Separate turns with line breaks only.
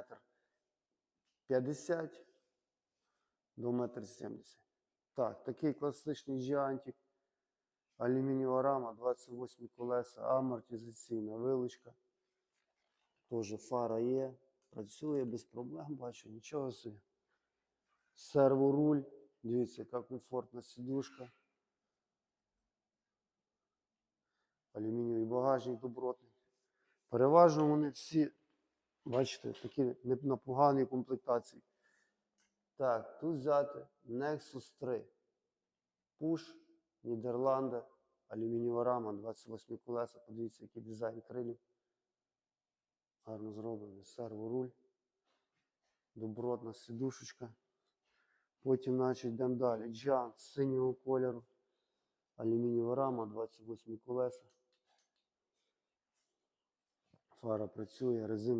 метр 50 до метр 70. Так, такий класичний джіантик. Алюмінієва рама, 28 колеса, амортизаційна вилучка. Теж фара є. Працює без проблем, бачу, нічого собі. Серворуль. Дивіться, яка комфортна сидушка. Алюмінієвий багажник добротний. Переважно вони всі, бачите, такі не на комплектації. Так, тут взяти Nexus 3. Пуш, Нідерланди, алюмінієва рама, 28 колеса. Подивіться, який дизайн крилів. Гарно зроблений. Серворуль. Добротна сидушечка. Потім, значить, йдемо далі. Джан синього кольору. Алюмінієва рама, 28 колеса. Фара працює, резина